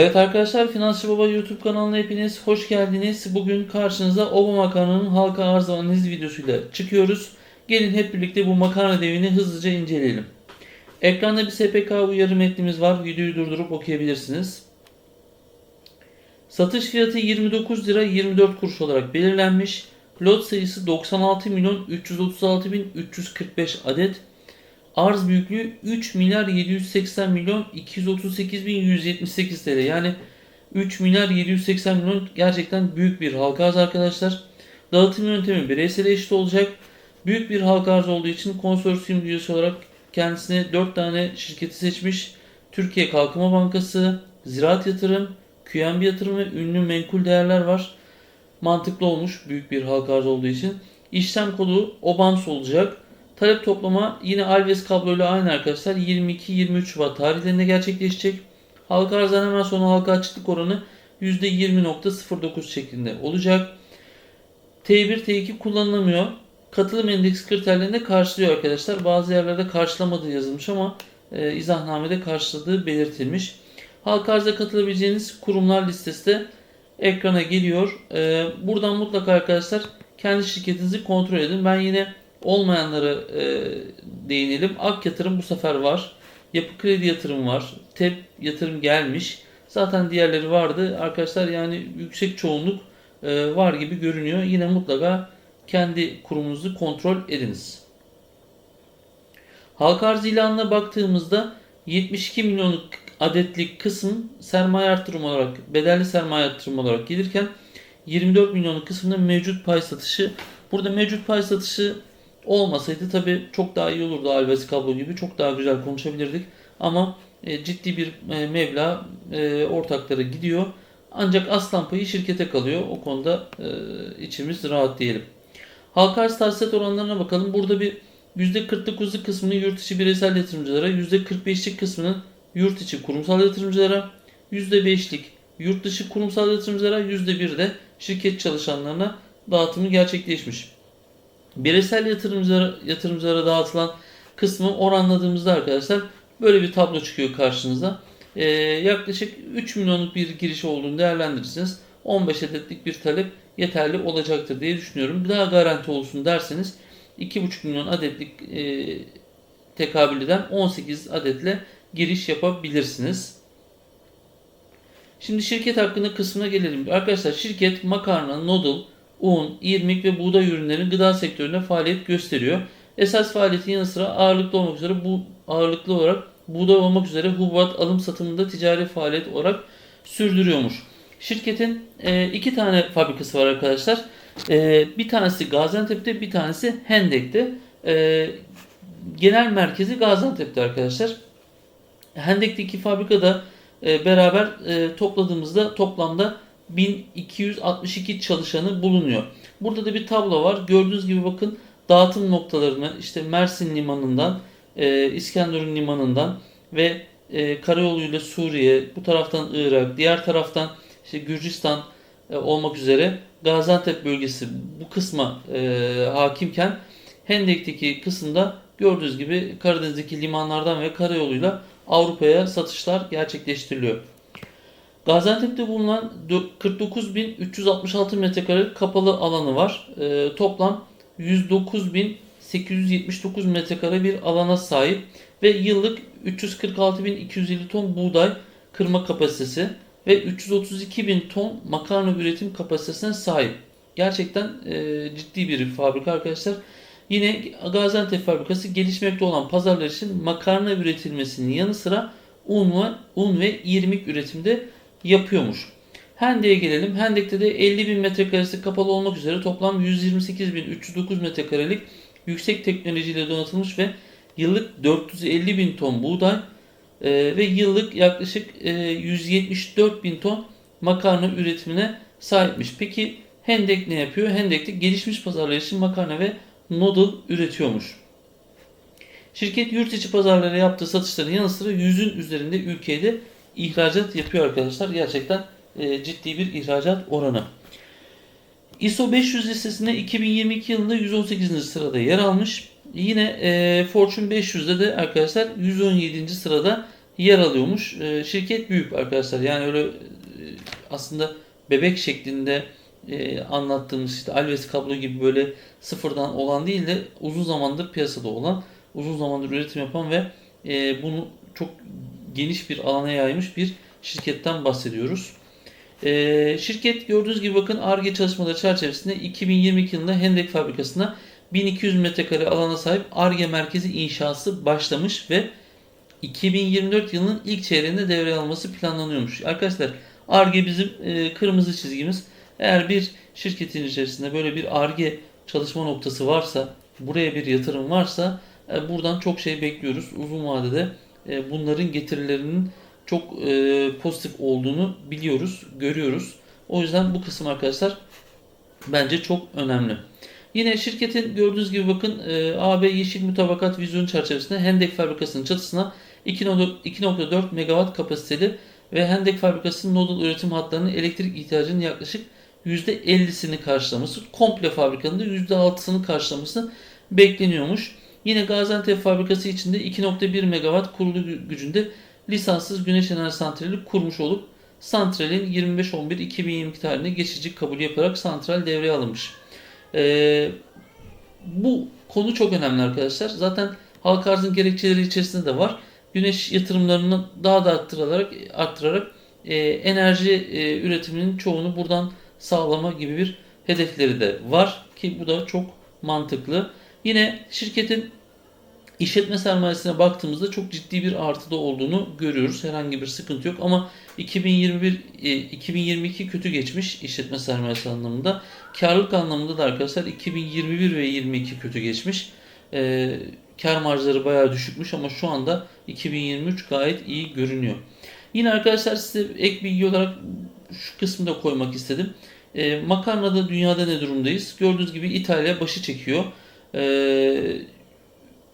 Evet arkadaşlar Finansçı Baba YouTube kanalına hepiniz hoş geldiniz. Bugün karşınıza Ova makarnanın halka arz analiz videosuyla çıkıyoruz. Gelin hep birlikte bu makarna devini hızlıca inceleyelim. Ekranda bir SPK uyarı metnimiz var. Videoyu durdurup okuyabilirsiniz. Satış fiyatı 29 lira 24 kuruş olarak belirlenmiş. Lot sayısı 96 milyon 336 bin 345 adet. Arz büyüklüğü 3 milyar 780 milyon 238 bin 178 TL. Yani 3 milyar 780 milyon gerçekten büyük bir halka arz arkadaşlar. Dağıtım yöntemi bireysel eşit olacak. Büyük bir halka arz olduğu için konsorsiyum üyesi olarak kendisine 4 tane şirketi seçmiş. Türkiye Kalkınma Bankası, Ziraat Yatırım, QNB Yatırım ve ünlü menkul değerler var. Mantıklı olmuş büyük bir halka arz olduğu için. İşlem kodu OBANS olacak. Talep toplama yine Alves kabloyla aynı arkadaşlar. 22-23 Şubat tarihlerinde gerçekleşecek. Halka arzdan hemen sonra halka açıklık oranı %20.09 şeklinde olacak. T1, T2 kullanılamıyor. Katılım endeks kriterlerini karşılıyor arkadaşlar. Bazı yerlerde karşılamadığı yazılmış ama e, izahnamede karşıladığı belirtilmiş. Halka arza katılabileceğiniz kurumlar listesi de ekrana geliyor. E, buradan mutlaka arkadaşlar kendi şirketinizi kontrol edin. Ben yine olmayanları e, değinelim. Ak yatırım bu sefer var. Yapı kredi yatırım var. TEP yatırım gelmiş. Zaten diğerleri vardı. Arkadaşlar yani yüksek çoğunluk e, var gibi görünüyor. Yine mutlaka kendi kurumunuzu kontrol ediniz. Halka arz ilanına baktığımızda 72 milyonluk adetlik kısım sermaye artırım olarak, bedelli sermaye artırım olarak gelirken 24 milyonluk kısmında mevcut pay satışı. Burada mevcut pay satışı olmasaydı tabi çok daha iyi olurdu Alves kablo gibi çok daha güzel konuşabilirdik. Ama e, ciddi bir e, meblağ e, ortaklara gidiyor. Ancak aslan payı şirkete kalıyor. O konuda e, içimiz rahat diyelim. Halka arz tahsilat oranlarına bakalım. Burada bir %49'luk kısmını yurt içi bireysel yatırımcılara, %45'lik kısmının yurt içi kurumsal yatırımcılara, %5'lik yurt dışı kurumsal yatırımcılara, %1 de şirket çalışanlarına dağıtımı gerçekleşmiş. Bireysel yatırımcılara, yatırımcılara dağıtılan kısmı oranladığımızda arkadaşlar böyle bir tablo çıkıyor karşınıza. Ee, yaklaşık 3 milyonluk bir giriş olduğunu değerlendirirseniz 15 adetlik bir talep yeterli olacaktır diye düşünüyorum. Daha garanti olsun derseniz 2,5 milyon adetlik e, tekabül eden 18 adetle giriş yapabilirsiniz. Şimdi şirket hakkında kısmına gelelim. Arkadaşlar şirket makarna, noodle, un, irmik ve buğday ürünlerinin gıda sektöründe faaliyet gösteriyor. Esas faaliyetin yanı sıra ağırlıklı olmak üzere bu ağırlıklı olarak buğday olmak üzere hububat alım satımında ticari faaliyet olarak sürdürüyormuş. Şirketin e, iki tane fabrikası var arkadaşlar. E, bir tanesi Gaziantep'te, bir tanesi Hendek'te. E, genel merkezi Gaziantep'te arkadaşlar. Hendek'teki fabrikada e, beraber e, topladığımızda toplamda 1262 çalışanı bulunuyor. Burada da bir tablo var. Gördüğünüz gibi bakın dağıtım noktalarını işte Mersin limanından, e, İskenderun limanından ve e, karayoluyla Suriye, bu taraftan Irak, diğer taraftan işte Gürcistan e, olmak üzere Gaziantep bölgesi bu kısma e, hakimken Hendek'teki kısımda gördüğünüz gibi Karadeniz'deki limanlardan ve karayoluyla Avrupa'ya satışlar gerçekleştiriliyor. Gaziantep'te bulunan 49.366 metrekare kapalı alanı var. E, toplam 109.879 metrekare bir alana sahip ve yıllık 346.250 ton buğday kırma kapasitesi ve 332.000 ton makarna üretim kapasitesine sahip. Gerçekten e, ciddi bir fabrika arkadaşlar. Yine Gaziantep fabrikası gelişmekte olan pazarlar için makarna üretilmesinin yanı sıra un ve, un ve irmik üretimde yapıyormuş. Hendek'e gelelim. Hendek'te de 50 bin metrekaresi kapalı olmak üzere toplam 128.309 metrekarelik yüksek teknolojiyle donatılmış ve yıllık 450 bin ton buğday e, ve yıllık yaklaşık e, 174 bin ton makarna üretimine sahipmiş. Peki Hendek ne yapıyor? Hendek'te gelişmiş pazarlar için makarna ve noodle üretiyormuş. Şirket yurt içi pazarlara yaptığı satışların yanı sıra yüzün üzerinde ülkeye de ihracat yapıyor arkadaşlar. Gerçekten e, ciddi bir ihracat oranı. ISO 500 listesinde 2022 yılında 118. sırada yer almış. Yine e, Fortune 500'de de arkadaşlar 117. sırada yer alıyormuş. E, şirket büyük arkadaşlar. Yani öyle e, aslında bebek şeklinde e, anlattığımız işte Alves kablo gibi böyle sıfırdan olan değil de uzun zamandır piyasada olan, uzun zamandır üretim yapan ve e, bunu çok geniş bir alana yaymış bir şirketten bahsediyoruz. E, şirket gördüğünüz gibi bakın ARGE çalışmaları çerçevesinde 2022 yılında Hendek fabrikasına 1200 metrekare alana sahip ARGE merkezi inşası başlamış ve 2024 yılının ilk çeyreğinde devreye alması planlanıyormuş. Arkadaşlar ARGE bizim e, kırmızı çizgimiz. Eğer bir şirketin içerisinde böyle bir ARGE çalışma noktası varsa, buraya bir yatırım varsa e, buradan çok şey bekliyoruz. Uzun vadede e, bunların getirilerinin çok e, pozitif olduğunu biliyoruz, görüyoruz. O yüzden bu kısım arkadaşlar bence çok önemli. Yine şirketin gördüğünüz gibi bakın e, AB Yeşil Mutabakat Vizyonu çerçevesinde Hendek Fabrikası'nın çatısına 2.4 megawatt kapasiteli ve Hendek Fabrikası'nın nodal üretim hatlarının elektrik ihtiyacının yaklaşık %50'sini karşılaması, komple fabrikanın da %6'sını karşılaması bekleniyormuş. Yine Gaziantep fabrikası içinde 2.1 megawatt kurulu gü- gücünde lisanssız güneş enerji santrali kurmuş olup santralin 25.11.2022 tarihinde geçici kabul yaparak santral devreye alınmış. Ee, bu konu çok önemli arkadaşlar. Zaten halka arzın gerekçeleri içerisinde de var. Güneş yatırımlarını daha da arttırarak, arttırarak e, enerji e, üretiminin çoğunu buradan sağlama gibi bir hedefleri de var ki bu da çok mantıklı. Yine şirketin işletme sermayesine baktığımızda çok ciddi bir artıda olduğunu görüyoruz. Herhangi bir sıkıntı yok ama 2021 e, 2022 kötü geçmiş işletme sermayesi anlamında. Karlılık anlamında da arkadaşlar 2021 ve 22 kötü geçmiş. E, kar marjları bayağı düşükmüş ama şu anda 2023 gayet iyi görünüyor. Yine arkadaşlar size ek bilgi olarak şu kısmı da koymak istedim. E, makarnada dünyada ne durumdayız? Gördüğünüz gibi İtalya başı çekiyor. E,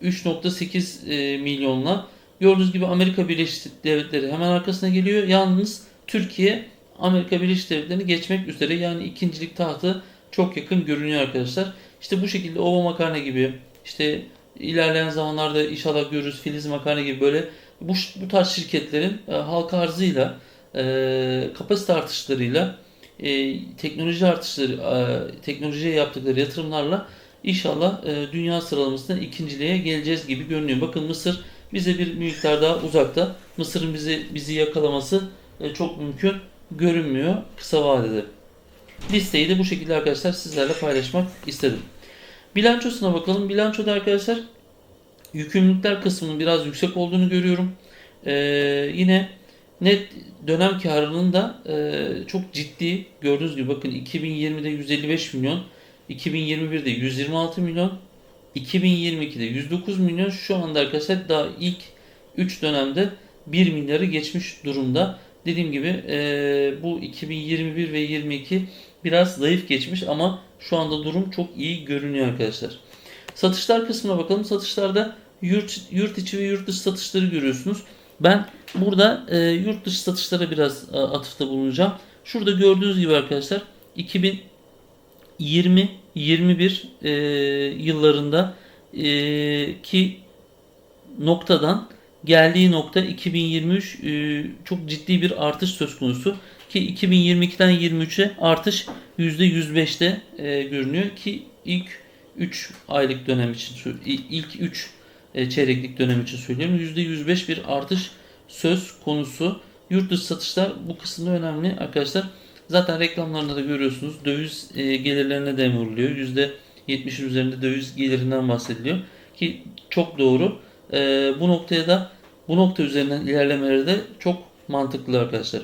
3.8 e, milyonla. Gördüğünüz gibi Amerika Birleşik Devletleri hemen arkasına geliyor. Yalnız Türkiye Amerika Birleşik Devletleri'ni geçmek üzere. Yani ikincilik tahtı çok yakın görünüyor arkadaşlar. İşte bu şekilde Ova Makarna gibi işte ilerleyen zamanlarda inşallah görürüz Filiz Makarna gibi böyle bu, bu tarz şirketlerin e, halka arzıyla e, kapasite artışlarıyla e, teknoloji artışları e, teknolojiye yaptıkları yatırımlarla İnşallah e, dünya sıralamasında ikinciliğe geleceğiz gibi görünüyor. Bakın Mısır bize bir miktar daha uzakta. Mısır'ın bizi bizi yakalaması e, çok mümkün görünmüyor kısa vadede. Listeyi de bu şekilde arkadaşlar sizlerle paylaşmak istedim. Bilançosuna bakalım. Bilançoda arkadaşlar yükümlülükler kısmının biraz yüksek olduğunu görüyorum. E, yine net dönem karlılığının da e, çok ciddi gördüğünüz gibi bakın 2020'de 155 milyon 2021'de 126 milyon, 2022'de 109 milyon. Şu anda arkadaşlar daha ilk 3 dönemde 1 milyarı geçmiş durumda. Dediğim gibi e, bu 2021 ve 22 biraz zayıf geçmiş ama şu anda durum çok iyi görünüyor arkadaşlar. Satışlar kısmına bakalım. Satışlarda yurt, yurt içi ve yurt dışı satışları görüyorsunuz. Ben burada e, yurt dışı satışlara biraz e, atıfta bulunacağım. Şurada gördüğünüz gibi arkadaşlar 2000 20-21 e, yıllarında e, ki noktadan geldiği nokta 2023 e, çok ciddi bir artış söz konusu ki 2022'den 23'e artış %105'te e, görünüyor ki ilk 3 aylık dönem için ilk 3 e, çeyreklik dönem için söylüyorum %105 bir artış söz konusu. Yurt dışı satışlar bu kısımda önemli arkadaşlar. Zaten reklamlarında da görüyorsunuz döviz e, gelirlerine dem vuruluyor. %70'in üzerinde döviz gelirinden bahsediliyor. Ki çok doğru. E, bu noktaya da bu nokta üzerinden ilerlemeleri de çok mantıklı arkadaşlar.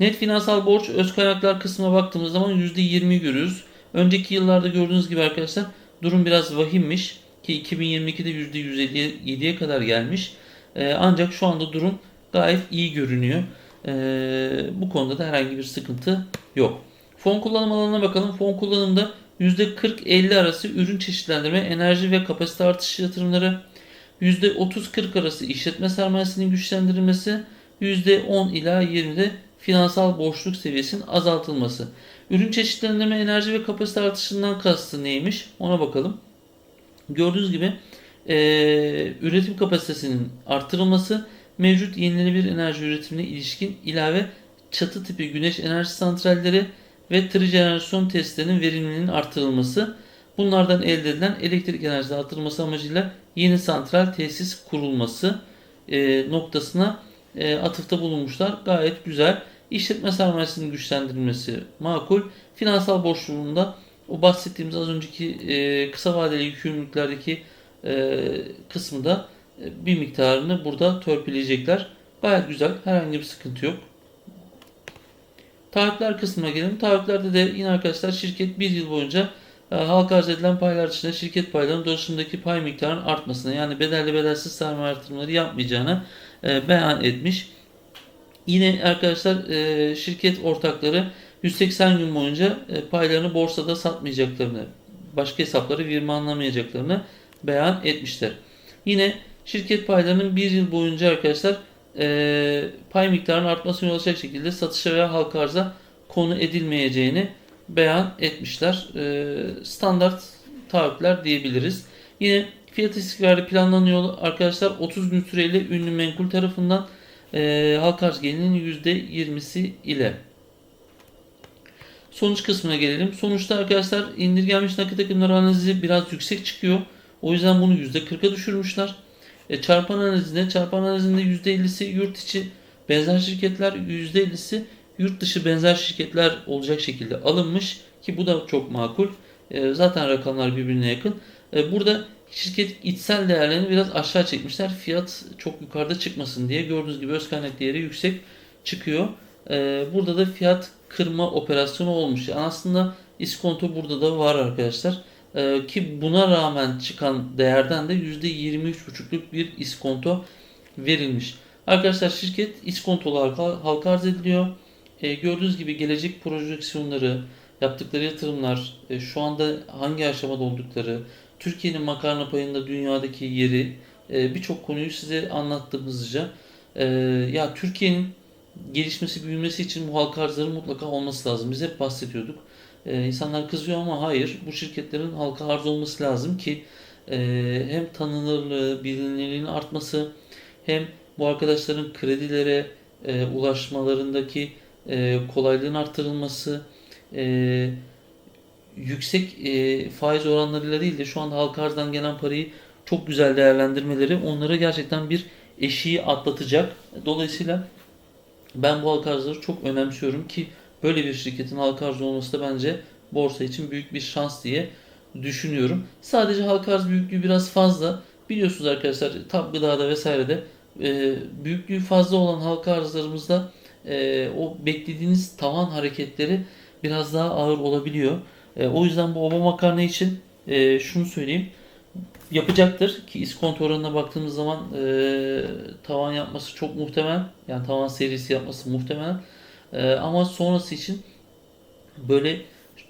Net finansal borç öz kaynaklar kısmına baktığımız zaman %20'yi görüyoruz. Önceki yıllarda gördüğünüz gibi arkadaşlar durum biraz vahimmiş ki 2022'de %157'ye kadar gelmiş. E, ancak şu anda durum gayet iyi görünüyor. Ee, bu konuda da herhangi bir sıkıntı yok. Fon kullanım alanına bakalım. Fon kullanımda %40-50 arası ürün çeşitlendirme, enerji ve kapasite artışı yatırımları, %30-40 arası işletme sermayesinin güçlendirilmesi, %10 ila 20'de finansal borçluk seviyesinin azaltılması. Ürün çeşitlendirme, enerji ve kapasite artışından kastı neymiş? Ona bakalım. Gördüğünüz gibi e, üretim kapasitesinin artırılması mevcut yenilenebilir enerji üretimine ilişkin ilave çatı tipi güneş enerji santralleri ve trijenerasyon testlerinin verimliliğinin artırılması, bunlardan elde edilen elektrik enerjisi artırılması amacıyla yeni santral tesis kurulması e, noktasına e, atıfta bulunmuşlar. Gayet güzel. İşletme sermayesinin güçlendirilmesi makul. Finansal borçluluğunda o bahsettiğimiz az önceki e, kısa vadeli yükümlülüklerdeki e, kısmı da bir miktarını burada törpüleyecekler. Gayet güzel. Herhangi bir sıkıntı yok. Taahhütler kısmına gelelim. Taahhütlerde de yine arkadaşlar şirket bir yıl boyunca e, halka arz edilen paylar dışında şirket paylarının dolaşımdaki pay miktarının artmasına yani bedelli bedelsiz sermaye artırımları yapmayacağını e, beyan etmiş. Yine arkadaşlar e, şirket ortakları 180 gün boyunca e, paylarını borsada satmayacaklarını, başka hesapları virmanlamayacaklarını beyan etmişler. Yine şirket paylarının bir yıl boyunca arkadaşlar e, pay miktarının artmasına yol açacak şekilde satışa veya halka arza konu edilmeyeceğini beyan etmişler. E, standart taahhütler diyebiliriz. Yine fiyat istikrarı planlanıyor arkadaşlar 30 gün süreyle ünlü menkul tarafından e, halka arz gelirinin %20'si ile. Sonuç kısmına gelelim. Sonuçta arkadaşlar indirgenmiş nakit akımları analizi biraz yüksek çıkıyor. O yüzden bunu %40'a düşürmüşler. E, çarpan analizinde, çarpan analizinde %50'si yurt içi benzer şirketler, %50'si yurt dışı benzer şirketler olacak şekilde alınmış ki bu da çok makul. E, zaten rakamlar birbirine yakın. E, burada şirket içsel değerlerini biraz aşağı çekmişler. Fiyat çok yukarıda çıkmasın diye. Gördüğünüz gibi öz kaynak değeri yüksek çıkıyor. E, burada da fiyat kırma operasyonu olmuş. Yani aslında iskonto burada da var arkadaşlar. Ee, ki buna rağmen çıkan değerden de %23,5'luk bir iskonto verilmiş. Arkadaşlar şirket iskonto olarak halka arz ediliyor. Ee, gördüğünüz gibi gelecek projeksiyonları, yaptıkları yatırımlar, e, şu anda hangi aşamada oldukları, Türkiye'nin makarna payında dünyadaki yeri e, birçok konuyu size anlattım hızlıca. E, ya Türkiye'nin gelişmesi, büyümesi için bu halka arzların mutlaka olması lazım. Biz hep bahsediyorduk. Ee, insanlar kızıyor ama hayır. Bu şirketlerin halka arz olması lazım ki e, hem tanınırlığı, bilinirliğinin artması hem bu arkadaşların kredilere e, ulaşmalarındaki e, kolaylığın arttırılması e, yüksek e, faiz oranlarıyla değil de şu anda halka arzdan gelen parayı çok güzel değerlendirmeleri onlara gerçekten bir eşiği atlatacak. Dolayısıyla ben bu halka arzları çok önemsiyorum ki böyle bir şirketin halka arz olması da bence borsa için büyük bir şans diye düşünüyorum. Sadece halka arz büyüklüğü biraz fazla. Biliyorsunuz arkadaşlar tab gıdada vesairede e, büyüklüğü fazla olan halka arzlarımızda e, o beklediğiniz tavan hareketleri biraz daha ağır olabiliyor. E, o yüzden bu oba makarna için e, şunu söyleyeyim. Yapacaktır ki iskonto oranına baktığımız zaman e, tavan yapması çok muhtemel. Yani tavan serisi yapması muhtemel. E, ama sonrası için böyle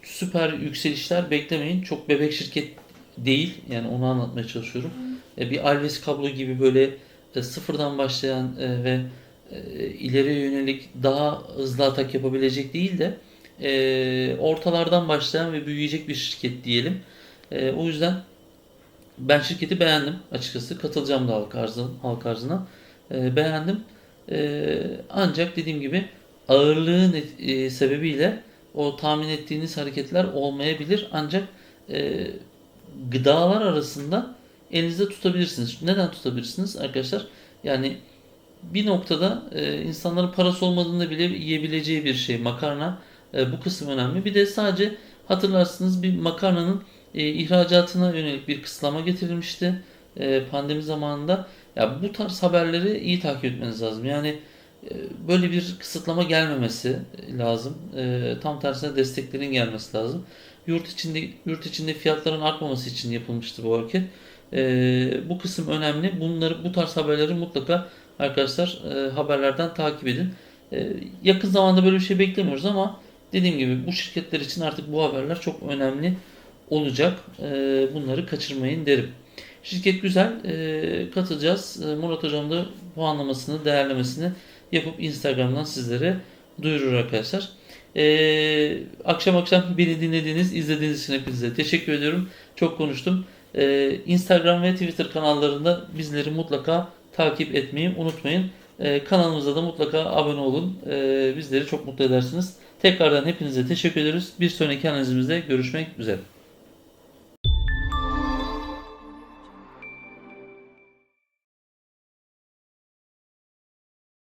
süper yükselişler beklemeyin. Çok bebek şirket değil. Yani onu anlatmaya çalışıyorum. E, bir Alves kablo gibi böyle e, sıfırdan başlayan e, ve e, ileriye yönelik daha hızlı atak yapabilecek değil de e, ortalardan başlayan ve büyüyecek bir şirket diyelim. E, o yüzden ben şirketi beğendim açıkçası. Katılacağım da halk, arzına, halk arzına. E, beğendim. E, ancak dediğim gibi ağırlığı net- e, sebebiyle o tahmin ettiğiniz hareketler olmayabilir. Ancak e, gıdalar arasında elinizde tutabilirsiniz. Neden tutabilirsiniz arkadaşlar? Yani bir noktada e, insanların parası olmadığında bile yiyebileceği bir şey makarna. E, bu kısım önemli. Bir de sadece hatırlarsınız bir makarnanın e, ihracatına yönelik bir kısıtlama getirilmişti e, pandemi zamanında. Ya bu tarz haberleri iyi takip etmeniz lazım. Yani böyle bir kısıtlama gelmemesi lazım. E, tam tersine desteklerin gelmesi lazım. Yurt içinde yurt içinde fiyatların artmaması için yapılmıştır bu hareket. E, bu kısım önemli. Bunları bu tarz haberleri mutlaka arkadaşlar e, haberlerden takip edin. Yakın zamanda böyle bir şey beklemiyoruz ama dediğim gibi bu şirketler için artık bu haberler çok önemli olacak. Bunları kaçırmayın derim. Şirket güzel. E, katılacağız. E, Murat Hocam da puanlamasını, değerlemesini yapıp Instagram'dan sizlere duyurur arkadaşlar. E, akşam akşam beni dinlediğiniz, izlediğiniz için hepinize teşekkür ediyorum. Çok konuştum. E, Instagram ve Twitter kanallarında bizleri mutlaka takip etmeyi unutmayın. Ee, kanalımıza da mutlaka abone olun. Ee, bizleri çok mutlu edersiniz. Tekrardan hepinize teşekkür ederiz. Bir sonraki analizimizde görüşmek üzere.